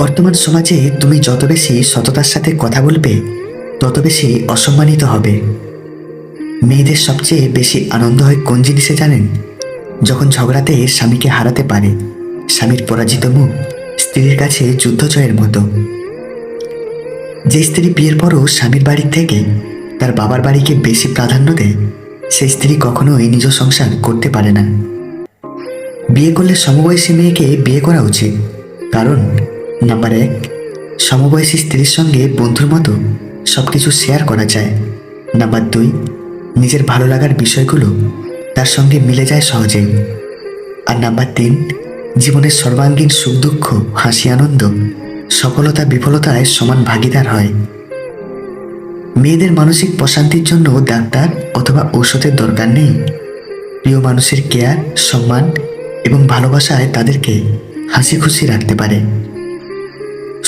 বর্তমান সমাজে তুমি যত বেশি সততার সাথে কথা বলবে, তত বেশি অসম্মানিত হবে। মেয়েদের সবচেয়ে বেশি আনন্দ হয় কোন জিনিসে জানেন? যখন ঝগড়াতে স্বামীকে হারাতে পারে, স্বামীর পরাজিত মুখ স্ত্রীর কাছে যুদ্ধ জয়ের মতো। যে স্ত্রী বিয়ের পরও স্বামীর বাড়ির থেকে তার বাবার বাড়িকে বেশি প্রাধান্য দেয়, সেই স্ত্রী কখনোই নিজ সংসার করতে পারে না। বিয়ে করলে সমবয়সী মেয়েকে বিয়ে করা উচিত, কারণ নাম্বার এক, সমবয়সী স্ত্রীর সঙ্গে বন্ধুর মতো সব কিছু শেয়ার করা যায়। নাম্বার দুই, নিজের ভালো লাগার বিষয়গুলো তার সঙ্গে মিলে যায় সহজেই আর নাম্বার তিন, জীবনের সর্বাঙ্গীন সুখ দুঃখ, হাসি, আনন্দ সফলতা, বিফলতায় সমান ভাগিদার হয়। মেয়েদের মানসিক প্রশান্তির জন্য ডাক্তার অথবা ঔষধের দরকার নেই। প্রিয় মানুষের কেয়ার সম্মান এবং ভালোবাসায় তাদেরকে হাসি খুশি রাখতে পারে।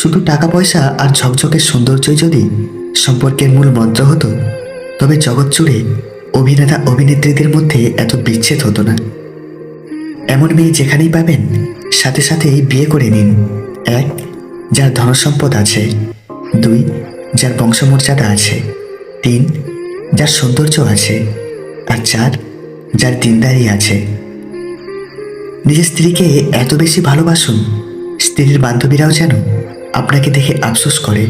শুধু টাকা পয়সা আর ঝকঝকের সৌন্দর্যই যদি সম্পর্কের মূল মন্ত্র হতো, তবে জগৎ জুড়ে অভিনেতা, অভিনেত্রীদের মধ্যে এত বিচ্ছেদ হতো না। এমন মেয়ে যেখানেই পাবেন, সাথে সাথেই বিয়ে করে নিন। এক, যার ধনসম্পদ আছে। দুই, যার বংশমর্যাদা আছে। তিন, যার সৌন্দর্য আছে। আর চার, যার দিনদারি আছে। নিজের স্ত্রীকে এত বেশি ভালোবাসুন, স্ত্রীর বান্ধবীরাও যেন আপনাকে দেখে আফসোস করে।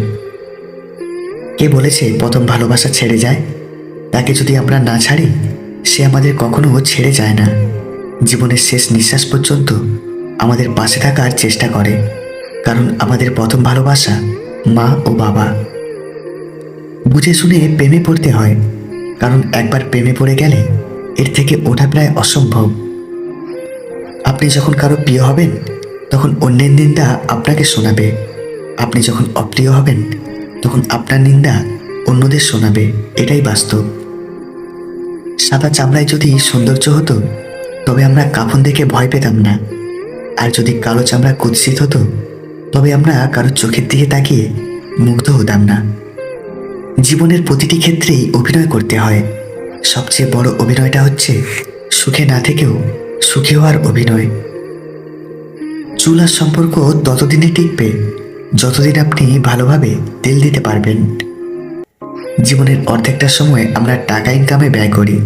কে বলেছে প্রথম ভালোবাসা ছেড়ে যায়? তাকে যদি আমরা না ছাড়ি, সে আমাদের কখনো ছেড়ে যায় না। জীবনের শেষ নিঃশ্বাস পর্যন্ত আমাদের পাশে থাকার চেষ্টা করে, কারণ আমাদের প্রথম ভালোবাসা মা ও বাবা। বুঝে শুনে প্রেমে পড়তে হয়, কারণ একবার প্রেমে পড়ে গেলে এর থেকে ওঠা প্রায় অসম্ভব। আপনি যখন কারও প্রিয় হবেন, তখন অন্যের নিন্দা আপনাকে শোনাবে। আপনি যখন অপ্রিয় হবেন, তখন আপনার নিন্দা অন্যদের শোনাবে। এটাই বাস্তব। সাদা চামড়ায় যদি সৌন্দর্য হতো, তবে আমরা কাফন দেখে ভয় পেতাম না। আর যদি কালো চামড়া কুৎসিত হতো, তবে আমরা কারও চোখের দিকে তাকিয়ে মুগ্ধ হতাম না। জীবনের প্রতিটি ক্ষেত্রেই অভিনয় করতে হয়। সবচেয়ে বড় অভিনয়টা হচ্ছে সুখে না থেকেও সুখে হওয়ার অভিনয়। চুল আর সম্পর্ক ততদিনে টিকবে যতদিন আপনি ভালোভাবে তেল দিতে পারবেন, জীবনের অর্ধেকটা সময় আমরা টাকা ইনকামে ব্যয় করি।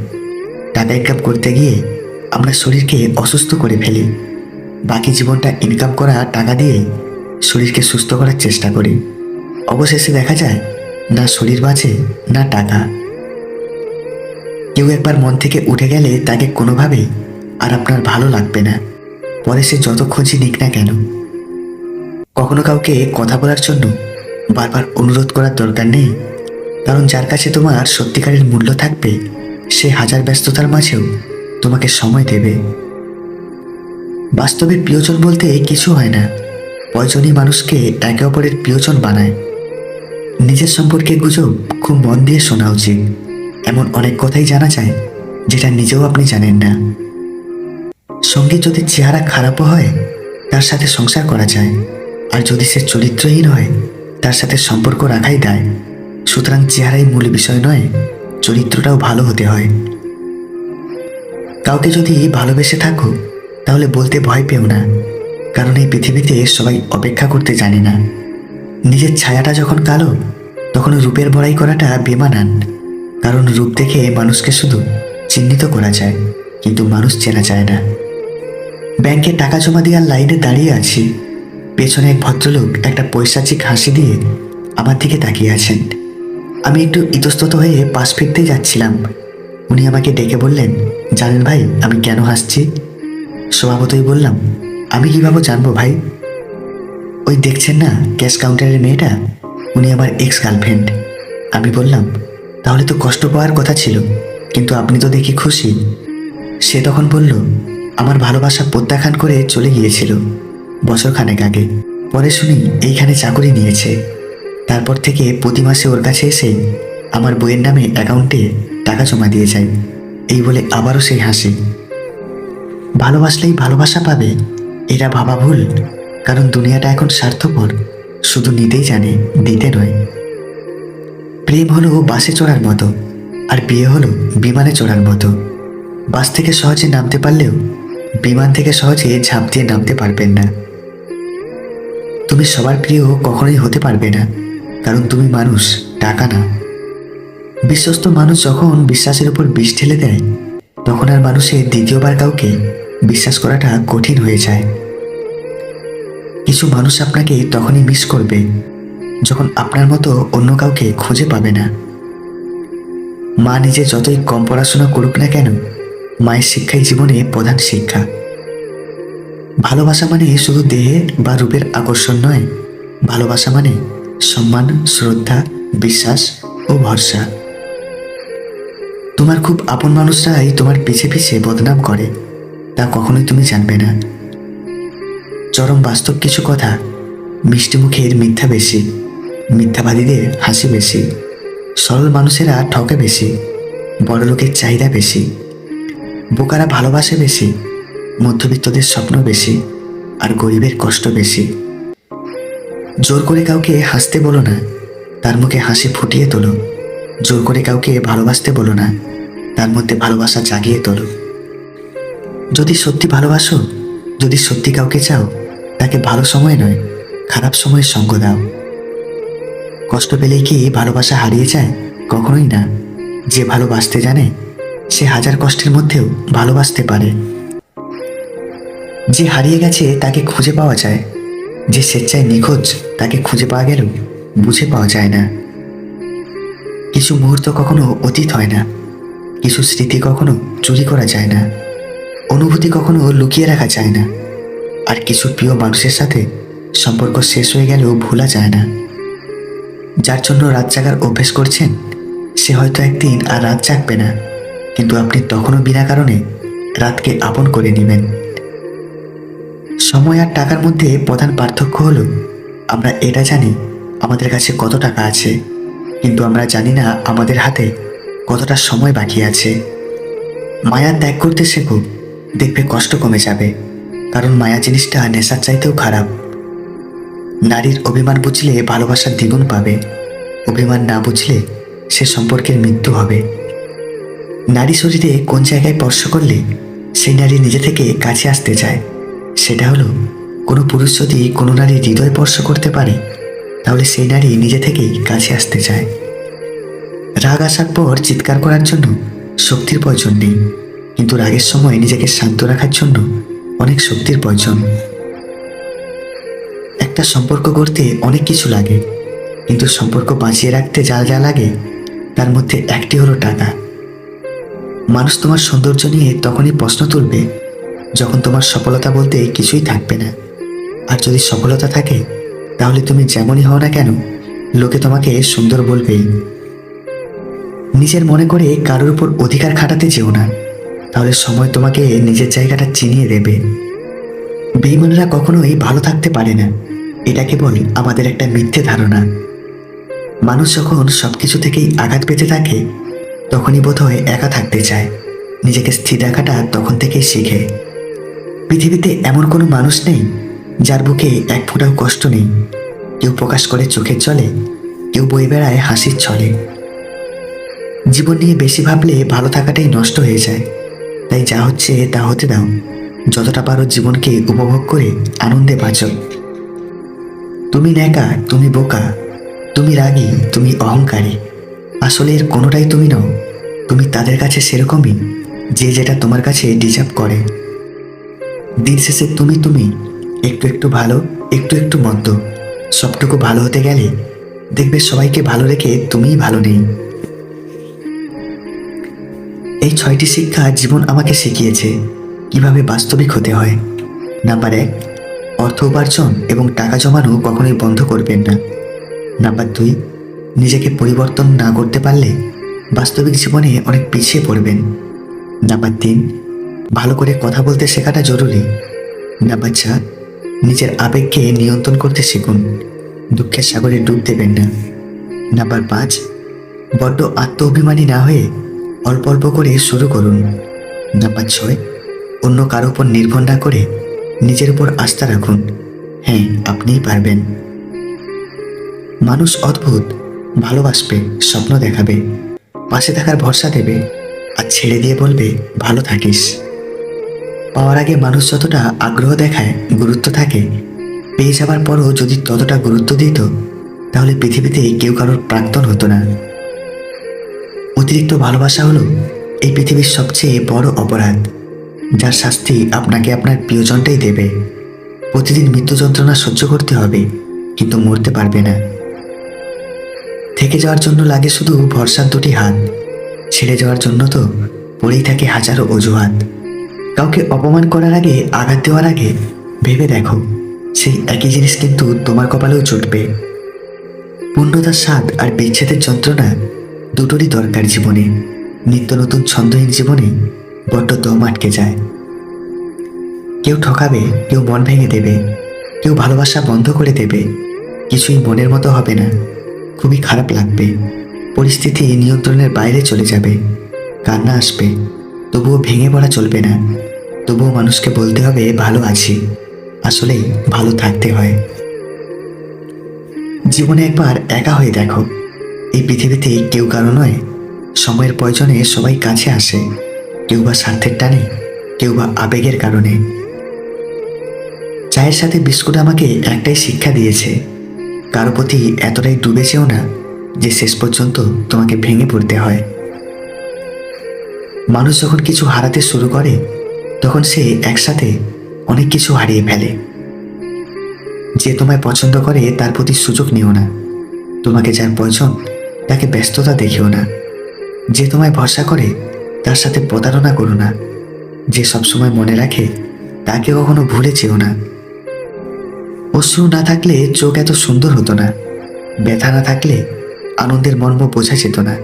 টাকা ইনকাম করতে গিয়ে আমরা শরীরকে অসুস্থ করে ফেলি। বাকি জীবনটা ইনকাম করা টাকা দিয়ে শরীরকে সুস্থ করার চেষ্টা করি। অবশেষে দেখা যায়, না শরীর বাঁচে, না টাকা। কেউ একবার মন থেকে উঠে গেলে তাকে কোনোভাবেই আর আপনার ভালো লাগবে না। পরে সে যত খোঁজই নিক না কেন কখনো কাউকে কথা বলার জন্য বারবার অনুরোধ করার দরকার নেই, কারণ যার কাছে তোমার সত্যিকারের মূল্য থাকবে, সে হাজার ব্যস্ততার মাঝেও তোমাকে সময় দেবে। বাস্তবে প্রিয়জন বলতে কিছু হয় না, কয়জনই মানুষকে একে অপরের প্রিয়জন বানায়। নিজের সম্পর্কে গুজব খুব মন দিয়ে শোনা উচিত, এমন অনেক কথাই জানা যায় যেটা নিজেও আপনি জানেন না। সঙ্গে যদি চেহারা খারাপও হয়, তার সাথে সংসার করা যায়। আর যদি সে চরিত্রহীন হয়, তার সাথে সম্পর্ক রাখাই দায়। সুতরাং চেহারাই মূল বিষয় নয়, চরিত্রটাও ভালো হতে হয়। কাউকে যদি ভালোবেসে থাকো, তাহলে বলতে ভয় পেও না, কারণ এই পৃথিবীতে সবাই অপেক্ষা করতে জানে না। নিজের ছায়াটা যখন কালো, তখন রূপের বড়াই করাটা বেমানান, কারণ রূপ দেখে মানুষকে শুধু চিহ্নিত করা যায়, কিন্তু মানুষ চেনা যায় না। ব্যাংকে টাকা জমা দেওয়ার লাইনে দাঁড়িয়ে আছি পেছনে এক ভদ্রলোক একটা পৈশাচিক হাসি দিয়ে আমার দিকে তাকিয়ে আছেন। আমি একটু ইতস্তত হয়ে পাশ ফিরতেই যাচ্ছিলাম। উনি আমাকে ডেকে বললেন, জানেন ভাই, আমি কেন হাসছি? স্বভাবতই বললাম, আমি কীভাবে জানব ভাই? ওই দেখছেন না, ক্যাশ কাউন্টারের মেয়েটা? উনি আমার এক্স গার্লফ্রেন্ড আমি বললাম, তাহলে তো কষ্ট পাওয়ার কথা ছিল, কিন্তু আপনি তো দেখি খুশি। সে তখন বলল, আমার ভালোবাসা প্রত্যাখ্যান করে চলে গিয়েছিল। বছরখানেক আগে। পরে শুনি এইখানে চাকরি নিয়েছে। তারপর থেকে প্রতি মাসে ওর কাছে এসে আমার বইয়ের নামে অ্যাকাউন্টে টাকা জমা দিয়ে যায়। এই বলে আবারও সেই হাসি। ভালোবাসলেই ভালোবাসা পাবে, এরা ভাবা ভুল, কারণ দুনিয়াটা এখন স্বার্থপর, শুধু নিতেই জানে, দিতে নয়। প্রেম হলো বাসে চড়ার মতো, আর বিয়ে হলো বিমানে চড়ার মতো। বাস থেকে সহজে নামতে পারলেও বিমান থেকে সহজে ঝাঁপ দিয়ে নামতে পারবেন না। তুমি সবার প্রিয় কখনোই হতে পারবে না, কারণ তুমি মানুষ, টাকা না। বিশ্বস্ত মানুষ যখন বিশ্বাসের উপর বিষ ঢেলে দেয়, তখন আর মানুষের দ্বিতীয়বার কাউকে বিশ্বাস করাটা কঠিন হয়ে যায়। কিছু মানুষ আপনাকে তখনই মিস করবে, যখন আপনার মতো অন্য কাউকে খুঁজে পাবে না। মা নিজে যতই কম পড়াশোনা করুক না কেন, মায়ের শিক্ষাই জীবনে প্রধান শিক্ষা। ভালোবাসা মানে শুধু দেহে বা রূপের আকর্ষণ নয়। ভালোবাসা মানে সম্মান, শ্রদ্ধা, বিশ্বাস ও ভরসা। তোমার খুব আপন মানুষরাই তোমার পিছে পিছে বদনাম করে। তা কখনোই তুমি জানবে না। চরম বাস্তব কিছু কথা। মিষ্টি মুখের মিথ্যা বেশি। মিথ্যাবাদীদের হাসি বেশি। সরল মানুষেরা ঠকে বেশি। বড় লোকের চাহিদা বেশি। বোকারা ভালোবাসে বেশি। মধ্যবিত্তদের স্বপ্ন বেশি আর গরিবের কষ্ট বেশি। জোর করে কাউকে হাসতে বলো না, তার মুখে হাসি ফুটিয়ে তোলো। জোর করে কাউকে ভালোবাসতে বলো না, তার মধ্যে ভালোবাসা জাগিয়ে তোলো। যদি সত্যি ভালোবাসো, যদি সত্যি কাউকে চাও, তাকে ভালো সময় নয়, খারাপ সময়ের সঙ্গ দাও। কষ্ট পেলেই কি ভালোবাসা হারিয়ে যায়? কখনোই না। যে ভালোবাসতে জানে, সে হাজার কষ্টের মধ্যেও ভালোবাসতে পারে। যে হারিয়ে গেছে তাকে খুঁজে পাওয়া যায়, যে স্বেচ্ছায় নিখোঁজ তাকে খুঁজে পাওয়া গেলেও বুঝে পাওয়া যায় না। কিছু মুহূর্ত কখনো অতীত হয় না, কিছু স্মৃতি কখনো চুরি করা যায় না, অনুভূতি কখনো লুকিয়ে রাখা যায় না, আর কিছু প্রিয় মানুষের সাথে সম্পর্ক শেষ হয়ে গেলেও ভোলা যায় না। যার জন্য রাত জাগার অভ্যেস করছেন, সে হয়তো একদিন আর রাত জাগবে না, কিন্তু আপনি তখনও বিনা কারণে রাতকে আপন করে নেবেন। সময় আর টাকার মধ্যে প্রধান পার্থক্য হলো, আমরা এটা জানি আমাদের কাছে কত টাকা আছে, কিন্তু আমরা জানি না আমাদের হাতে কতটা সময় বাকি আছে। মায়া ত্যাগ করতে শেখো, দেখবে কষ্ট কমে যাবে, কারণ মায়া জিনিসটা নেশার চাইতেও খারাপ। নারীর অভিমান বুঝলে ভালোবাসার দ্বিগুণ পাবে, অভিমান না বুঝলে সে সম্পর্কের মৃত্যু হবে। নারী শরীরে কোন জায়গায় স্পর্শ করলে, সেই নারী নিজে থেকে কাছে আসতে চায়। সেটা হলো, কোনো পুরুষ যদি কোনো নারীর হৃদয় স্পর্শ করতে পারে, তাহলে সেই নারী নিজে থেকেই কাছে আসতে চায়। রাগ আসার পর চিৎকার করার জন্য শক্তির প্রয়োজন নেই, কিন্তু রাগের সময় নিজেকে শান্ত রাখার জন্য অনেক শক্তির প্রয়োজন। একটা সম্পর্ক করতে অনেক কিছু লাগে, কিন্তু সম্পর্ক বাঁচিয়ে রাখতে যা যা লাগে, তার মধ্যে একটি হলো টাকা। মানুষ তোমার সৌন্দর্য নিয়ে তখনই প্রশ্ন তুলবে যখন তোমার সফলতা বলতে কিছুই থাকবে না। আর যদি সফলতা থাকে, তাহলে তুমি যেমনই হও না কেন, লোকে তোমাকে সুন্দর বলবেই নিজের মনে করে কারোর উপর অধিকার খাটাতে যেও না, তাহলে সময় তোমাকে নিজের জায়গাটা চিনিয়ে দেবে। বেইমানরা কখনোই ভালো থাকতে পারে না, এটা কেবল আমাদের একটা মিথ্যে ধারণা। মানুষ যখন সব কিছু থেকেই আঘাত পেতে থাকে, তখনই বোধহয় একা থাকতে চায়, নিজেকে স্থির রাখাটা তখন থেকেই শিখে। পৃথিবীতে এমন কোনো মানুষ নেই যার বুকে এক ফোঁটাও কষ্ট নেই। কেউ প্রকাশ করে চোখের চলে কেউ বয়ে বেড়ায় হাসির ছলে। জীবন নিয়ে বেশি ভাবলে ভালো থাকাটাই নষ্ট হয়ে যায়। তাই যা হচ্ছে তা হতে দাও, যতটা পারো জীবনকে উপভোগ করে আনন্দে বাঁচো। তুমি ন্যাকা, তুমি বোকা, তুমি রাগী, তুমি অহংকারী। আসলে এর কোনোটাই তুমি নও, তুমি তাদের কাছে সেরকমই, যে যেটা তোমার কাছে ডিজার্ভ করে। দিন শেষে তুমি তুমি, একটু একটু ভালো, একটু একটু মন্দ। সবটুকু ভালো হতে গেলে দেখবে সবাইকে ভালো রেখে তুমিই ভালো নেই। এই ছয়টি শিক্ষা জীবন আমাকে শিখিয়েছে, কীভাবে বাস্তবিক হতে হয়। নাম্বার এক, অর্থ উপার্জন এবং টাকা জমানো কখনোই বন্ধ করবেন না। নাম্বার দুই, নিজেকে পরিবর্তন না করতে পারলে বাস্তবিক জীবনে অনেক পিছিয়ে পড়বেন। নাম্বার তিন ভালো করে কথা বলতে শেখাটা জরুরি। নাম্বার চার নিজের আবেগকে নিয়ন্ত্রণ করতে শিখুন। দুঃখের সাগরে ডুব দেবেন না। নাম্বার পাঁচ, বড্ড আত্ম অভিমানী না হয়ে অল্প অল্প করে শুরু করুন। নাম্বার ছয়, অন্য কারও উপর নির্ভর না করে নিজের উপর আস্থা রাখুন। হ্যাঁ আপনিই পারবেন। মানুষ অদ্ভুত, ভালোবাসবে, স্বপ্ন দেখাবে, পাশে থাকার ভরসা দেবে, আর ছেড়ে দিয়ে বলবে, ভালো থাকিস। পাওয়ার আগে মানুষ যতটা আগ্রহ দেখায়, গুরুত্ব থাকে, পেয়ে যাবার পরও যদি ততটা গুরুত্ব দিত, তাহলে পৃথিবীতে কেউ কারোর প্রাক্তন হতো না। অতিরিক্ত ভালোবাসা হলো এই পৃথিবীর সবচেয়ে বড় অপরাধ, যার শাস্তি আপনাকে আপনার প্রিয়জনটাই দেবে। প্রতিদিন মৃত্যু যন্ত্রণা সহ্য করতে হবে, কিন্তু মরতে পারবে না। থেকে যাওয়ার জন্য লাগে শুধু ভরসার দুটি হাত, ছেড়ে যাওয়ার জন্য তো পড়েই থাকে হাজারো অজুহাত। কাউকে অপমান করার আগে, আঘাত দেওয়ার আগে ভেবে দেখো, সেই একই জিনিস কিন্তু তোমার কপালেও জুটবে। পূর্ণতার স্বাদ আর বিচ্ছেদের যন্ত্রণা দুটোরই দরকার জীবনে। নিত্য নতুন ছন্দহীন জীবনে বড্ড দম আটকে যায়। কেউ ঠকাবে, কেউ মন ভেঙে দেবে, কেউ ভালোবাসা বন্ধ করে দেবে। কিছুই মনের মতো হবে না, খুবই খারাপ লাগবে। পরিস্থিতি নিয়ন্ত্রণের বাইরে চলে যাবে, কান্না আসবে, তবুও ভেঙে পড়া চলবে না। তবুও মানুষকে বলতে হবে, ভালো আছি। আসলেই ভালো থাকতে হয়। জীবনে একবার একা হয়ে দেখো। এই পৃথিবীতে কেউ কারও নয়। সময়ের প্রয়োজনে সবাই কাছে আসে। কেউ বা স্বার্থের টানে, কেউ বা আবেগের কারণে। চায়ের সাথে বিস্কুট আমাকে একটাই শিক্ষা দিয়েছে, কারও প্রতি এতটাই ডুবে ডুবেছেও না যে শেষ পর্যন্ত তোমাকে ভেঙে পড়তে হয়। মানুষ যখন কিছু হারাতে শুরু করে তখন সে একসাথে অনেক কিছু হারিয়ে ফেলে। যে তোমায় পছন্দ করে, তার প্রতি সুযোগ নিও না। তোমাকে যার প্রয়োজন, তাকে ব্যস্ততা দেখিও না। যে তোমায় ভরসা করে, তার সাথে প্রতারণা করো না। যে সবসময় মনে রাখে, তাকে কখনো ভুলে যেও না। অশ্রু না থাকলে চোখ এত সুন্দর হতো না। ব্যথা না থাকলে আনন্দের মর্ম বোঝা যেত না।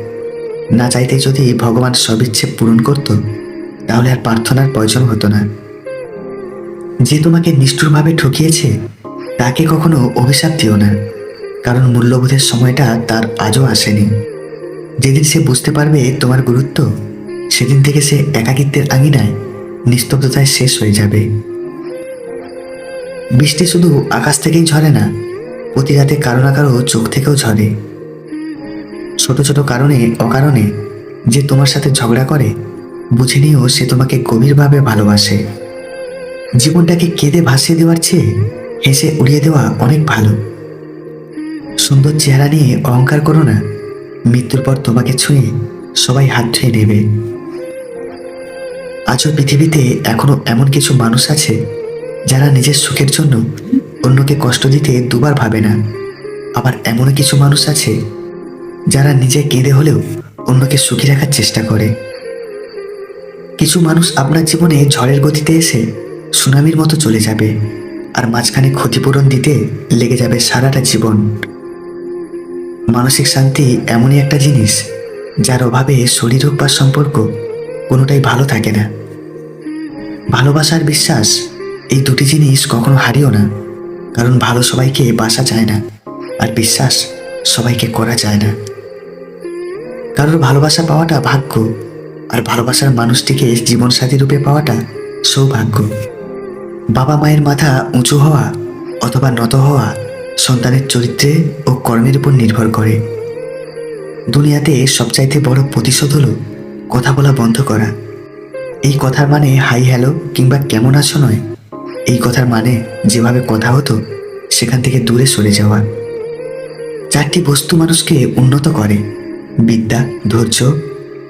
না চাইতে যদি ভগবান সব ইচ্ছে পূরণ করত তাহলে আর প্রার্থনার প্রয়োজন হতো না। যে তোমাকে নিষ্ঠুরভাবে ঠকিয়েছে, তাকে কখনো অভিশাপ দিও না, কারণ মূল্যবোধের সময়টা তার আজও আসেনি। যেদিন সে বুঝতে পারবে তোমার গুরুত্ব, সেদিন থেকে সে একাকিত্বের আঙিনায় নিস্তব্ধতায় শেষ হয়ে যাবে। বৃষ্টি শুধু আকাশ থেকেই ঝরে না প্রতি রাতে কারও না কারও চোখ থেকেও ঝরে। ছোট ছোট কারণে, অকারণে যে তোমার সাথে ঝগড়া করে বুঝে নিয়েও সে তোমাকে গভীরভাবে ভালোবাসে। জীবনটাকে কেঁদে ভাসিয়ে দেওয়ার চেয়ে হেসে উড়িয়ে দেওয়া অনেক ভালো। সুন্দর চেহারা নিয়ে অহংকার করো না। মৃত্যুর পর তোমাকে ছুঁয়ে সবাই হাত ধুয়ে নেবে। আজও পৃথিবীতে এখনও এমন কিছু মানুষ আছে যারা নিজের সুখের জন্য অন্যকে কষ্ট দিতে দুবার ভাবে না। আবার এমনও কিছু মানুষ আছে যারা নিজে কেঁদে হলেও অন্যকে সুখী রাখার চেষ্টা করে। কিছু মানুষ আপনার জীবনে ঝড়ের গতিতে এসে সুনামির মতো চলে যাবে আর মাঝখানে ক্ষতিপূরণ দিতে লেগে যাবে সারাটা জীবন। মানসিক শান্তি এমনই একটা জিনিস যার অভাবে শরীর হোক বা সম্পর্ক কোনোটাই ভালো থাকে না। ভালোবাসার বিশ্বাস এই দুটি জিনিস কখনো হারিও না, কারণ ভালো সবাইকে বাসা যায় না আর বিশ্বাস সবাইকে করা যায় না। কারোর ভালোবাসা পাওয়াটা ভাগ্য আর ভালোবাসার মানুষটিকে জীবনসাথী রূপে পাওয়াটা সৌভাগ্য। বাবা মায়ের মাথা উঁচু হওয়া অথবা নত হওয়া সন্তানের চরিত্রে ও কর্মের উপর নির্ভর করে। দুনিয়াতে সবচাইতে বড় প্রতিশোধ হলো কথা বলা বন্ধ করা। এই কথার মানে হাই হ্যালো কিংবা কেমন আছো নয়। এই কথার মানে যেভাবে কথা হতো, সেখান থেকে দূরে সরে যাওয়া। চারটি বস্তু মানুষকে উন্নত করে। বিদ্যা, ধৈর্য,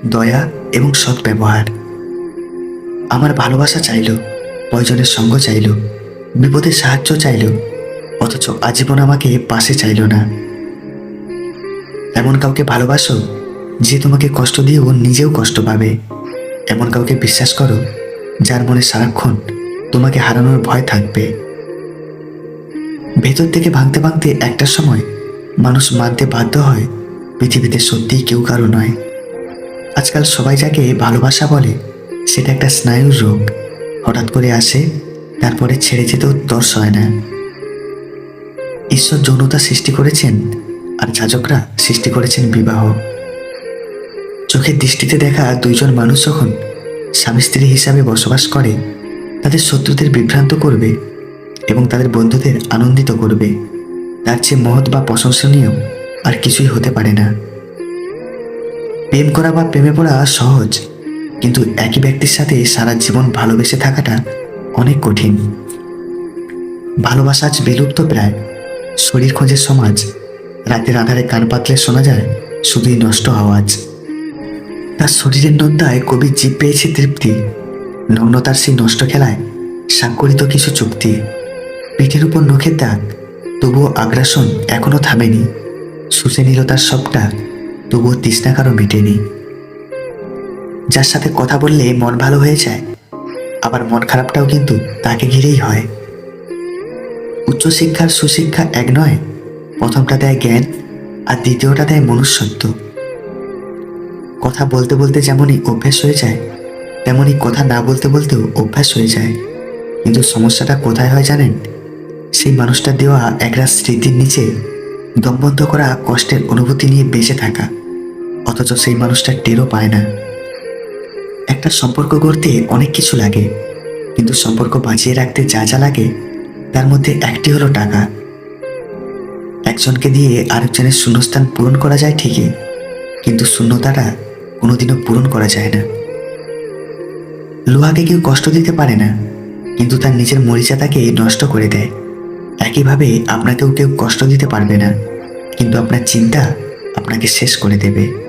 দয়া এবং সৎ ব্যবহার। আমার ভালোবাসা চাইল, প্রয়োজনের সঙ্গ চাইল বিপদে সাহায্য চাইল, অথচ আজীবন আমাকে পাশে চাইল না। এমন কাউকে ভালোবাসো যে তোমাকে কষ্ট দিয়েও নিজেও কষ্ট পাবে। এমন কাউকে বিশ্বাস করো যার মনে সারাক্ষণ তোমাকে হারানোর ভয় থাকবে। ভেতর থেকে ভাঙতে ভাঙতে একটা সময় মানুষ মানতে বাধ্য হয় পৃথিবীতে সত্যিই কেউ কারও নয়। আজকাল সবাই যাকে ভালোবাসা বলে, সেটা একটা স্নায়ুর রোগ। হঠাৎ করে আসে, তারপরে ছেড়ে যেতেও দর্শ হয় না। ঈশ্বর যৌনতা সৃষ্টি করেছেন, আর যাজকরা সৃষ্টি করেছেন বিবাহ। চোখের দৃষ্টিতে দেখা দুইজন মানুষ যখন স্বামী স্ত্রী হিসাবে বসবাস করে, তাদের শত্রুদের বিভ্রান্ত করবে এবং তাদের বন্ধুদের আনন্দিত করবে। তার চেয়ে মহৎ বা প্রশংসনীয় আর কিছুই হতে পারে না। প্রেম করা বা প্রেমে পড়া সহজ, কিন্তু একই ব্যক্তির সাথে সারা জীবন ভালোবেসে থাকাটা অনেক কঠিন। ভালোবাসা আজ বিলুপ্ত প্রায়। শরীর খোঁজে সমাজ। রাতের আধারে কান পাতলে শোনা যায়, শুধুই নষ্ট আওয়াজ। তার শরীরের নন্দায় কবি জীব পেয়েছে তৃপ্তি। নগ্নতার সেই নষ্ট খেলায় স্বাক্ষরিত কিছু চুক্তি। পিঠের উপর নখের দাগ, তবুও আগ্রাসন এখনও থামেনি। শুষে নিল তার সবটা। তবুও তৃষ্ণা কারও মেটেনি। যার সাথে কথা বললে মন ভালো হয়ে যায়, আবার মন খারাপটাও কিন্তু তাকে ঘিরেই হয়। উচ্চশিক্ষার সুশিক্ষা এক নয়, প্রথমটা দেয় জ্ঞান আর দ্বিতীয়টা দেয় মনুষ্যত্ব। কথা বলতে বলতে যেমনই অভ্যাস হয়ে যায়, তেমনই কথা না বলতে বলতেও অভ্যাস হয়ে যায়। কিন্তু সমস্যাটা কোথায় হয় জানেন? সেই মানুষটা দেওয়া একরা স্মৃতির নিচে দমবন্ধ করা কষ্টের অনুভূতি নিয়ে বেঁচে থাকা। অথচ সেই মানুষটা টেরও পায় না। একটা সম্পর্ক গড়তে অনেক কিছু লাগে, কিন্তু সম্পর্ক বাঁচিয়ে রাখতে যা যা লাগে, তার মধ্যে একটি হলো টাকা। একজনকে দিয়ে আরেকজনের শূন্যস্থান পূরণ করা যায় ঠিকই, কিন্তু শূন্যতাটা কোনোদিনও পূরণ করা যায় না। লোহাকে কেউ কষ্ট দিতে পারে না, কিন্তু তার নিজের মরিচাতাকে নষ্ট করে দেয়। একইভাবে আপনাকেও কেউ কষ্ট দিতে পারবে না। কিন্তু আপনার চিন্তা আপনাকে শেষ করে দেবে।